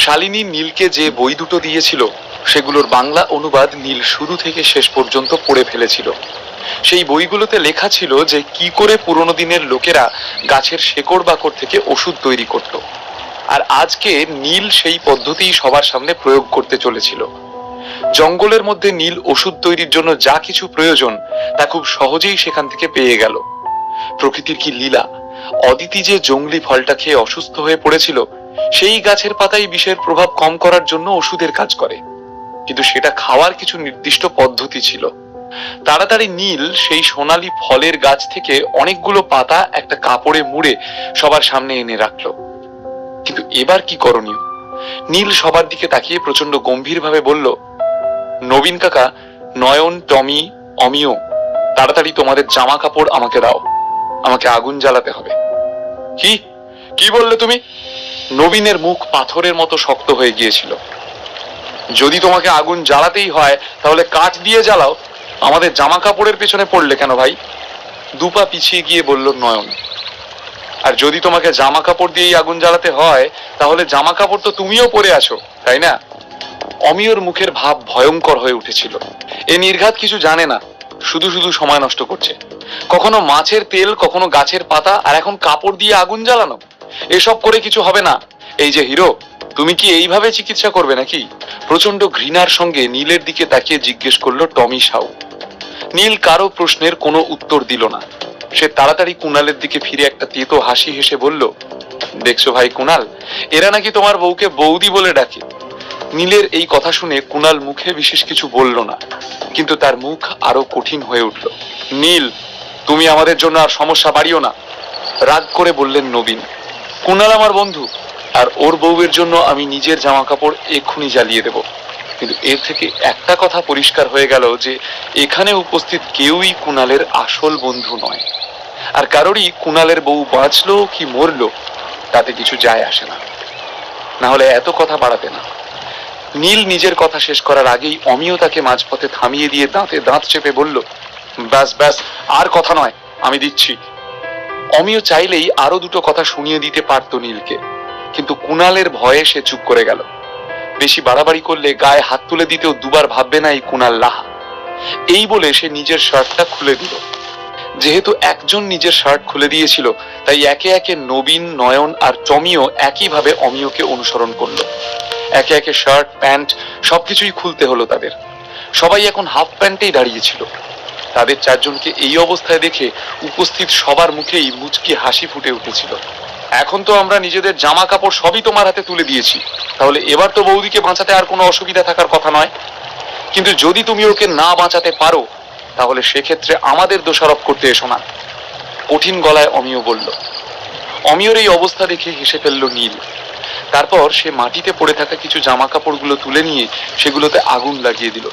শালিনী নীলকে যে বই দুটো দিয়েছিল, সেগুলোর বাংলা অনুবাদ নীল শুরু থেকে শেষ পর্যন্ত পড়ে ফেলেছিল। সেই বইগুলোতে লেখা ছিল যে কি করে পুরনো দিনের লোকেরা গাছের শেকড় বাকড় থেকে ওষুধ তৈরি করত। আর আজকে নীল সেই পদ্ধতি সবার সামনে প্রয়োগ করতে চলেছিল। জঙ্গলের মধ্যে নীল ওষুধ তৈরির জন্য যা কিছু প্রয়োজন, তা খুব সহজেই সেখান থেকে পেয়ে গেল। প্রকৃতির কি লীলা? অদিতি যে জঙ্গলি ফলটা খেয়ে অসুস্থ হয়ে পড়েছিল সেই গাছের পাতাই বিষের প্রভাব কম করার জন্য ওষুধের কাজ করে। কিন্তু সেটা খাওয়ার কিছু নির্দিষ্ট পদ্ধতি ছিল। তাড়াতাড়ি নীল সেই সোনালী ফলের গাছ থেকে অনেকগুলো পাতা একটা কাপড়ে মুড়ে সবার সামনে এনে রাখল। কিন্তু এবার কি করণীয়? নীল সবার দিকে তাকিয়ে প্রচণ্ড গম্ভীরভাবে বলল, নবীন কাকা, নয়ন, টমি, অমিয়, তাড়াতাড়ি তোমাদের জামা কাপড় আমাকে দাও। আমাকে আগুন জ্বালাতে হবে। কি? কি বললে তুমি? নবীনের মুখ পাথরের মতো শক্ত হয়ে গিয়েছিল। যদি তোমাকে আগুন জ্বালাতেই হয়, তাহলে কাঠ দিয়ে জ্বালাও। আমাদের জামা কাপড়ের পেছনে পড়লে কেন ভাই? দুপা পিছিয়ে গিয়ে বলল, নয়ন। আর যদি তোমাকে জামা কাপড় দিয়েই আগুন জ্বালাতে হয়, তাহলে জামা কাপড় তো তুমিও পরে আছো, তাই না? অমিয়র মুখের ভাব ভয়ঙ্কর হয়ে উঠেছিল। এ নির্ঘাত কিছু জানে না, শুধু শুধু সময় নষ্ট করছে। কখনো মাছের তেল, কখনো গাছের পাতা, আর এখন কাপড় দিয়ে আগুন জ্বালানো? এসব করে কিছু হবে না। এই যে হিরো, তুমি কি এইভাবে চিকিৎসা করবে নাকি? প্রচণ্ড ঘৃণার সঙ্গে নীলের দিকে তাকিয়ে জিজ্ঞেস করল টমি সাউ। নীল কারও প্রশ্নের কোনো উত্তর দিল না। সে তাড়াতাড়ি কুণালের দিকে ফিরে একটা তেতো হাসি হেসে বলল, দেখছ ভাই কুণাল, এরা নাকি তোমার বউকে বৌদি বলে ডাকে? নীলের এই কথা শুনে কুণাল মুখে বিশেষ কিছু বলল না, কিন্তু তার মুখ আরও কঠিন হয়ে উঠল। নীল, তুমি আমাদের জন্য আর সমস্যা বাড়িও না, রাগ করে বললেন নবীন। কুণাল আমার বন্ধু। আর ওর বউয়ের জন্য আমি নিজের জামা কাপড় এক্ষুনি জ্বালিয়ে দেব। কিন্তু এর থেকে একটা কথা পরিষ্কার হয়ে গেল যে, এখানে উপস্থিত কেউই কুণালের আসল বন্ধু নয়। আর কারোরই কুণালের বউ বাঁচলো কি মরলো, তাতে কিছু যায় আসে না। না হলে এত কথা বাড়াতে না। নীল নিজের কথা শেষ করার আগেই অমিয় তাকে মাঝপথে থামিয়ে দিয়ে দাঁতে দাঁত চেপে বলল, ব্যাস ব্যাস, আর কথা নয়, আমি দিচ্ছি। অমিয় চাইলেই আরও দুটো কথা শুনিয়ে দিতে পারতো নীলকে। কিন্তু কুণালের ভয়ে সে চুপ করে গেল। বেশি বাড়াবাড়ি করলে গায়ে হাত তুলে দিতেও দুবার ভাববে না এই কুণাল লাহা। এই বলে সে নিজের শার্টটা খুলে দিল। যেহেতু একজন নিজের শার্ট খুলে দিয়েছিল, তাই একে একে নবীন, নয়ন আর টমিও একইভাবে অমিয়কে অনুসরণ করল। একে একে শার্ট, প্যান্ট সবকিছুই খুলতে হলো তাদের। সবাই এখন হাফ প্যান্টেই দাঁড়িয়েছিল তাদের চারজনকে এই অবস্থায় দেখে উপস্থিত সবার মুখেই মুচকি হাসি ফুটে উঠেছিল। এখন তো আমরা নিজেদের জামা কাপড় সবই তোমার হাতে তুলে দিয়েছি। তাহলে এবার তো বৌদিকে বাঁচাতে আর কোনো অসুবিধা থাকার কথা নয়। কিন্তু যদি তুমি ওকে না বাঁচাতে পারো, তাহলে সেক্ষেত্রে আমাদের দোষারোপ করতে এসো না। কঠিন গলায় অমিয় বলল। অমিয়র এই অবস্থা দেখে হেসে ফেলল নীল। তারপর সে মাটিতে পড়ে থাকা কিছু জামা কাপড়গুলো তুলে নিয়ে সেগুলোতে আগুন লাগিয়ে দিল।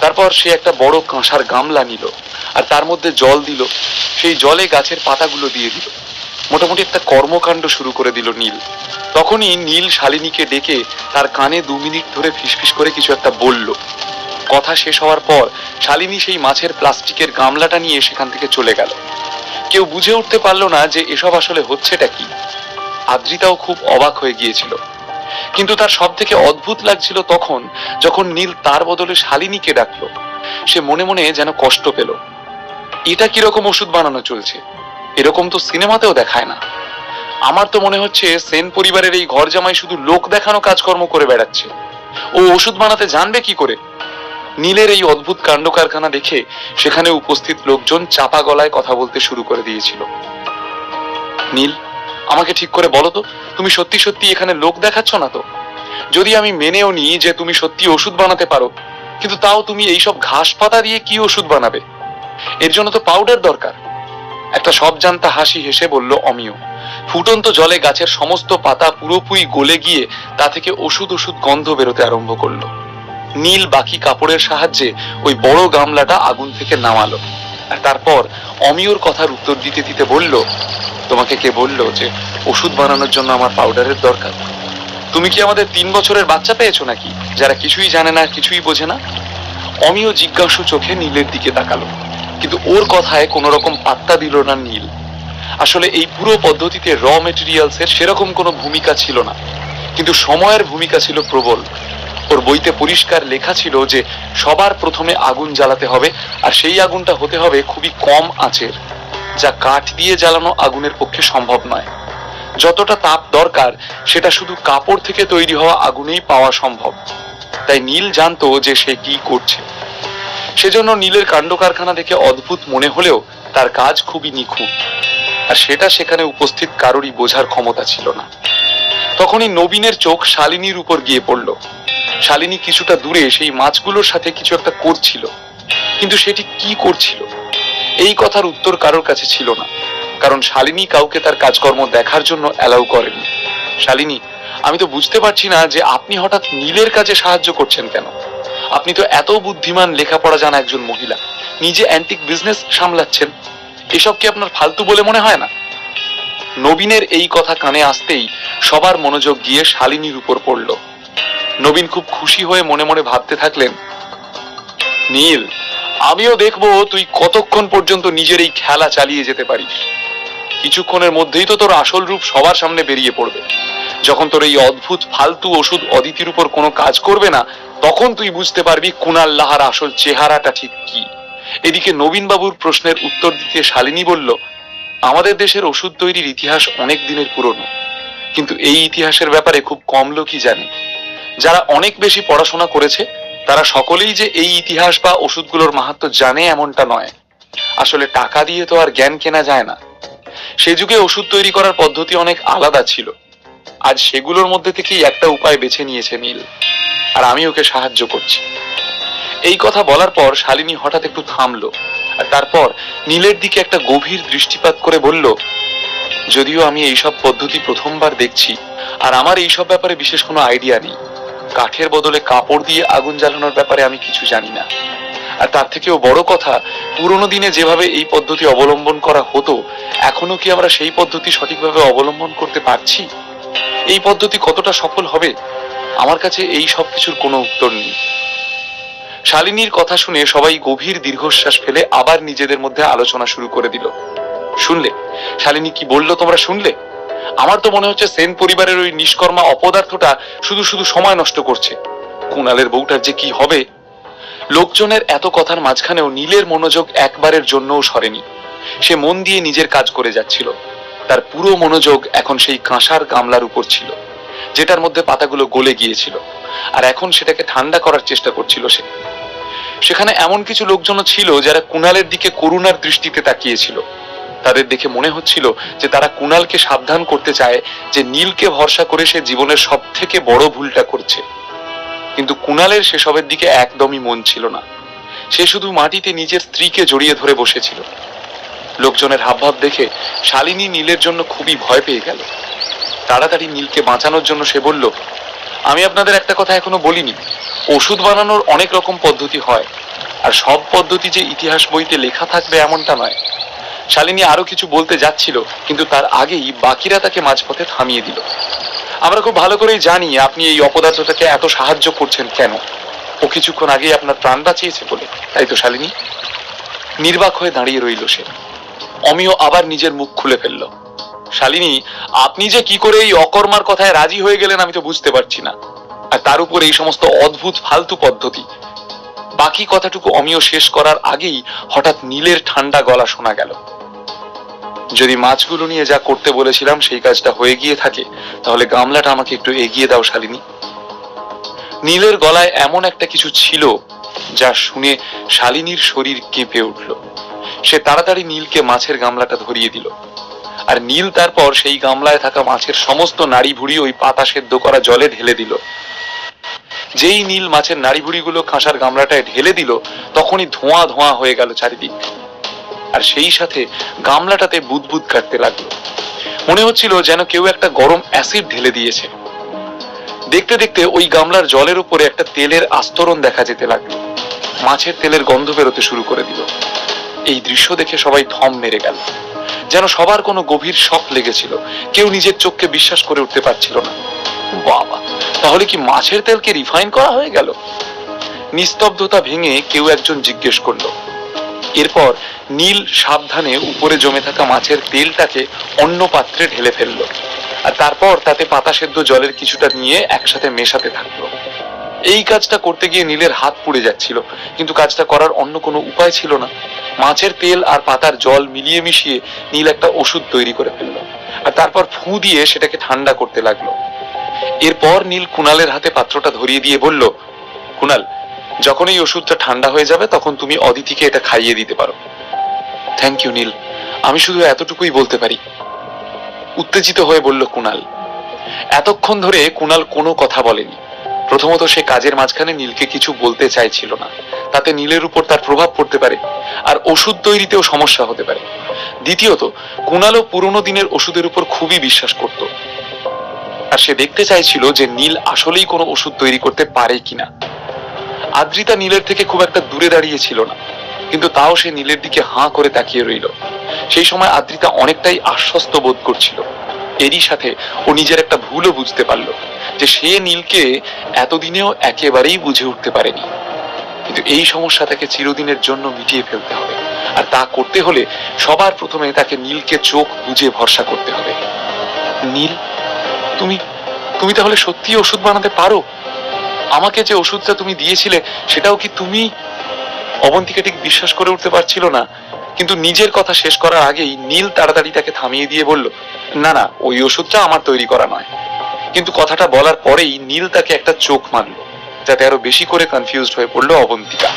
তারপর সে একটা বড় কাঁসার গামলা নিল আর তার মধ্যে জল দিল। সেই জলে গাছের পাতাগুলো দিয়ে দিল। মোটামুটি একটা কর্মকাণ্ড শুরু করে দিল নীল। তখনই নীল শালিনীকে ডেকে তার কানে দু মিনিট ধরে ফিসফিস করে কিছু একটা বলল। কথা শেষ হওয়ার পর শালিনী সেই মাছের প্লাস্টিকের গামলাটা নিয়ে সেখান থেকে চলে গেল। কেউ বুঝে উঠতে পারল না যে এসব আসলে হচ্ছেটা কি। আদ্রিতাও খুব অবাক হয়ে গিয়েছিল। কিন্তু তার সব থেকে অদ্ভুত লাগছিল তখন যখন নীল তার বদলে শালিনীকে ডাকলো। সে মনে মনে যেন কষ্ট পেল। এটা কীরকম ওষুধ বানানো চলছে? এরকম তো সিনেমাতেও দেখায় না। আমার তো মনে হচ্ছে সেন পরিবারের এই ঘর জামাই শুধু লোক দেখানো কাজকর্ম করে বেড়াচ্ছে। ও ওষুধ বানাতে জানবে কি করে? নীলের এই অদ্ভুত কাণ্ড কারখানা দেখে সেখানে উপস্থিত লোকজন চাপা গলায় কথা বলতে শুরু করে দিয়েছিল। নীল আমাকে ঠিক করে বলো তো, তুমি সত্যি সত্যি এখানে লোক দেখাচ্ছ না তো? যদি আমি মেনেও নিই যে তুমি সত্যি ওষুধ বানাতে পারো, কিন্তু তাও তুমি এইসব ঘাস পাতা দিয়ে কি ওষুধ বানাবে? এর জন্য তো পাউডার দরকার। একটা সব জানতা হাসি হেসে বলল অমিয়, ফুটন্ত জলে গাছের সমস্ত পাতা পুরোপুরি গলে গিয়ে তা থেকে ওষুধ ওষুধ গন্ধ বেরোতে আরম্ভ করল। নীল বাকি কাপড়ের সাহায্যে ওই বড় গামলাটা আগুন থেকে নামালো। আর তারপর অমিয়র কথার উত্তর দিতে দিতে বলল, তোমাকে কে বলল যে ওষুধ বানানোর জন্য আমার পাউডারের দরকার? তুমি কি আমাদের তিন বছরের বাচ্চা পেয়েছ নাকি, যারা কিছুই জানে না কিছুই বোঝে না? অমিয় জিজ্ঞাসু চোখে নীলের দিকে তাকালো, কিন্তু ওর কথায় কোনো রকম পাত্তা দিল না নীল। আসলে এই পুরো পদ্ধতিতে র মেটেরিয়ালস এর সেরকম কোনো ভূমিকা ছিল না, কিন্তু সময়ের ভূমিকা ছিল প্রবল। ওর বইতে পরিষ্কার লেখা ছিল যে সবার প্রথমে আগুন জ্বালাতে হবে, আর সেই আগুনটা হতে হবে খুবই কম আঁচের, যা কাঠ দিয়ে জ্বালানো আগুনের পক্ষে সম্ভব নয়। যতটা তাপ দরকার, সেটা শুধু কাপড় থেকে তৈরি হওয়া আগুনেই পাওয়া সম্ভব। তাই নীল জানতো যে সে কি করছে। সেজন্য নীলের কাণ্ড কারখানা দেখে অদ্ভুত মনে হলেও তার কাজ খুবই নিখুঁত, আর সেটা সেখানে উপস্থিত কারোরই বোঝার ক্ষমতা ছিল না। তখনই নবীনের চোখ শালিনীর উপর গিয়ে পড়ল। শালিনী কিছুটা দূরে সেই মাছগুলোর সাথে কিছু একটা করছিল। কিন্তু সেটি কি করছিল? এই কথার উত্তর কারোর কাছে ছিল না, কারণ শালিনী কাউকে তার কাজকর্ম দেখার জন্য অ্যালাউ করেনি। শালিনী, আমি তো বুঝতে পারছি না যে আপনি হঠাৎ নীলের কাজে সাহায্য করছেন কেন? আপনি তো এত বুদ্ধিমান লেখাপড়া জানা একজন মহিলা, নিজে অ্যান্টিক বিজনেস সামলাচ্ছেন। এসব কি আপনার ফালতু বলে মনে হয় না? নবীনের এই কথা কানে আসতেই সবার মনোযোগ গিয়ে শালিনীর উপর পড়ল। নবীন খুব খুশি হয়ে মনে মনে ভাবতে থাকলেন, নীল, আমিও দেখব তুই কতক্ষণ পর্যন্ত নিজের এই খেলা চালিয়ে যেতে পারিস। কিছুক্ষণের মধ্যেই তো তোর আসল রূপ সবার সামনে বেরিয়ে পড়বে। যখন তোর এই অদ্ভুত ফালতু ওষুধ অদিতির উপর কোনো কাজ করবে না, তখন তুই বুঝতে পারবি কুনাল লাহার আসল চেহারাটা ঠিক কি। এদিকে নবীন বাবুর প্রশ্নের উত্তর দিতে শালিনী বলল, আমাদের দেশের ওষুধ তৈরির ইতিহাস অনেক দিনের পুরনো, কিন্তু এই ইতিহাসের ব্যাপারে খুব কম লোকই জানে। যারা অনেক বেশি পড়াশোনা করেছে, তারা সকলেই যে এই ইতিহাস বা ওষুধগুলোর মাহাত্ম জানে এমনটা নয়। আসলে টাকা দিয়ে তো আর জ্ঞান কেনা যায় না। সে যুগে ওষুধ তৈরি করার পদ্ধতি অনেক আলাদা ছিল। আজ সেগুলোর মধ্যে থেকেই একটা উপায় বেছে নিয়েছে নীল, আর আমি ওকে সাহায্য করছি। এই কথা বলার পর শালিনী হঠাৎ একটু থামলো, আর তারপর নীলের দিকে একটা গভীর দৃষ্টিপাত করে বলল, যদিও আমি এইসব পদ্ধতি প্রথমবার দেখছি, আর আমার এইসব ব্যাপারে বিশেষ কোনো আইডিয়া নেই। কাঠের বদলে কাপড় দিয়ে আগুন জ্বালানোর ব্যাপারে আমি কিছু জানি না। আর তার থেকেও বড় কথা, পুরোনো দিনে যেভাবে এই পদ্ধতি অবলম্বন করা হতো, এখনও কি আমরা সেই পদ্ধতি সঠিকভাবে অবলম্বন করতে পারছি? এই পদ্ধতি কতটা সফল হবে? আমার কাছে এই সব কিছুর কোনো উত্তর নেই। শালিনীর কথা শুনে সবাই গভীর দীর্ঘশ্বাস ফেলে আবার নিজেদের মধ্যে আলোচনা শুরু করে দিল। শুনলে? শালিনী কি বলল তোমরা শুনলে? আমার তো মনে হচ্ছে সেন পরিবারের ওই নিষ্কর্মা অপদার্থটা শুধু শুধু সময় নষ্ট করছে। কুণালের বউটার যে কি হবে? লোকজনের এত কথার মাঝখানেও নীলের মনোযোগ একবারের জন্যও সরেনি। সে মন দিয়ে নিজের কাজ করে যাচ্ছিল। তার পুরো মনোযোগ এখন সেই কাঁসার গামলার উপর ছিল, যেটার মধ্যে পাতাগুলো গলে গিয়েছিল, আর এখন সেটাকে ঠান্ডা করার চেষ্টা করছিল সে। সেখানে এমন কিছু লোকজনও ছিল যারা কুণালের দিকে করুণার দৃষ্টিতে তাকিয়েছিল। তাদের দেখে মনে হচ্ছিল যে তারা কুণালকে সাবধান করতে চায়, যে নীলকে ভরসা করে সে জীবনের সব থেকে বড় ভুলটা করছে। কিন্তু কুণালের সেসবের দিকে একদমই মন ছিল না। সে শুধু মাটিতে নিজের স্ত্রীকে জড়িয়ে ধরে বসেছিল। লোকজনের হাবভাব দেখে শালিনী নীলের জন্য খুবই ভয় পেয়ে গেল। তাড়াতাড়ি নীলকে বাঁচানোর জন্য সে বলল, আমি আপনাদের একটা কথা এখনও বলিনি। ওষুধ বানানোর অনেক রকম পদ্ধতি হয়, আর সব পদ্ধতি যে ইতিহাস বইতে লেখা থাকবে এমনটা নয়। শালিনী আরও কিছু বলতে যাচ্ছিল, কিন্তু তার আগেই বাকিরা তাকে মাঝপথে থামিয়ে দিল। আমরা খুব ভালো করেই জানি আপনি এই অপদার্থটাকে এত সাহায্য করছেন কেন। ও কিছুক্ষণ আগেই আপনার প্রাণ বাঁচিয়েছে বলে, তাই তো শালিনী? নির্বাক হয়ে দাঁড়িয়ে রইল সে। অমিয় আবার নিজের মুখ খুলে ফেলল। শালিনী, আপনি যে কি করে এই অকর্মার কথায় রাজি হয়ে গেলেন আমি তো বুঝতে পারছি না। আর তার উপর এই সমস্ত অদ্ভুত ফালতু পদ্ধতি। বাকি কথাটুকু অমিয় শেষ করার আগেই হঠাৎ নীলের ঠান্ডা গলা শোনা গেল। যদি মাছগুলো নিয়ে যা করতে বলেছিলাম, সেই কাজটা হয়ে গিয়ে থাকে, তাহলে গামলাটা আমাকে একটু এগিয়ে দাও শালিনী। নীলের গলায় এমন একটা কিছু ছিল, যা শুনে শালিনীর শরীর কেঁপে উঠল। সে তাড়াতাড়ি নীলকে মাছের গামলাটা ধরিয়ে দিল। আর নীল তারপর সেই গামলায় থাকা মাছের সমস্ত নাড়ি ভুড়ি ওই পাতা সেদ্ধ করা জলে ঢেলে দিল। যেই নীল মাছের নাড়ি ভুড়িগুলো কাঁসার গামলাটায় ঢেলে দিল, তখনই ধোঁয়া ধোঁয়া হয়ে গেল চারিদিক। আর সেই সাথে গামলাটাতে বুদবুদ কাটতে লাগল। মনে হচ্ছিল যেন কেউ একটা গরম অ্যাসিড ঢেলে দিয়েছে। দেখতে দেখতে ওই গামলার জলের উপরে একটা তেলের আস্তরণ দেখা যেতে লাগল। মাছের তেলের গন্ধ বেরোতে শুরু করে দিল। এই দৃশ্য দেখে সবাই থম মেরে গেল। যেন সবার কোনো গভীর শখ লেগেছিল। কেউ নিজের চোখকে বিশ্বাস করে উঠতে পারছিল না। বাবা, তাহলে কি মাছের তেলকে রিফাইন করা হয়ে গেল? নিস্তব্ধতা ভেঙে কেউ একজন জিজ্ঞেস করল এরপর নীল সাবধানে উপরে জমে থাকা মাছের তেলটাকে অন্য পাত্রে ঢেলে ফেলল। আর তারপর তাতে পাতা সেদ্ধ জলের কিছুটা নিয়ে একসাথে মেশাতে থাকল। এই কাজটা করতে গিয়ে নীলের হাত পুড়ে যাচ্ছিল, কিন্তু কাজটা করার অন্য কোনো উপায় ছিল না। মাছের তেল আর পাতার জল মিলিয়ে মিশিয়ে নীল একটা ওষুধ তৈরি করে ফেলল আর তারপর ফু দিয়ে সেটাকে ঠান্ডা করতে লাগল। এরপর নীল কুণালের হাতে পাত্রটা ধরিয়ে দিয়ে বলল কুণাল যখন এই ওষুধটা ঠান্ডা হয়ে যাবে, তখন তুমি অদিতিকে এটা খাইয়ে দিতে পারো। Thank you Neel. আমি শুধু এতটুকুই বলতে পারি। উত্তেজিত হয়ে বলল কুণাল এতক্ষণ ধরে কুণাল কোনো কথা বলেনি। প্রথমত সে কাজের মাঝখানে নীলকে কিছু বলতে চাইছিল না। তাতে নীলের উপর তার প্রভাব পড়তে পারে, আর ওষুধ তৈরিতেও সমস্যা হতে পারে। দ্বিতীয়ত কুণালও পুরোনো দিনের ওষুধের উপর খুবই বিশ্বাস করত। আর সে দেখতে চাইছিল যে নীল আসলেই কোনো ওষুধ তৈরি করতে পারে কিনা। আদ্রিতা নীলের থেকে খুব একটা দূরে দাঁড়িয়ে ছিল না, কিন্তু তাও সে নীলের দিকে হাঁ করে তাকিয়ে রইল। সেই সময় আদ্রিতা অনেকটাই আশ্বস্ত বোধ করছিল। এরই সাথে ও নিজের একটা ভুলও বুঝতে পারল যে সে নীলকে এতদিনেও একেবারেই বুঝে উঠতে পারেনি। কিন্তু এই সমস্যা তাকে চিরদিনের জন্য মিটিয়ে ফেলতে হবে, আর তা করতে হলে সবার প্রথমে তাকে নীলকে চোখ বুঝে ভরসা করতে হবে। নীল, তুমি তুমি তাহলে সত্যি ওষুধ বানাতে পারো? আমাকে যে ওষুধটা তুমি দিয়েছিলে, সেটাও কি তুমি? অবন্তিকা ঠিক বিশ্বাস করে উঠতে পারছিল না। কিন্তু নিজের কথা শেষ করার আগেই নীল তাড়াতাড়ি তাকে থামিয়ে দিয়ে বলল, না না, ওই ওষুধটা আমার তৈরি করা নয়। কিন্তু কথাটা বলার পরেই নীল তাকে একটা চোখ মারল, যাতে আরও বেশি করে কনফিউজড হয়ে পড়ল অবন্তিকা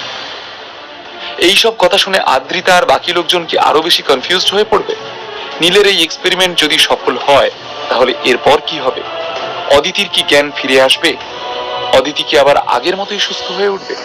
এই সব কথা শুনে আদ্রিতা আর বাকি লোকজন কি আরও বেশি কনফিউজড হয়ে পড়বে? নীলের এই এক্সপেরিমেন্ট যদি সফল হয়, তাহলে এরপর কি হবে? অদিতির কি জ্ঞান ফিরে আসবে? অদিতি কি আবার আগের মতোই সুস্থ হয়ে উঠবে?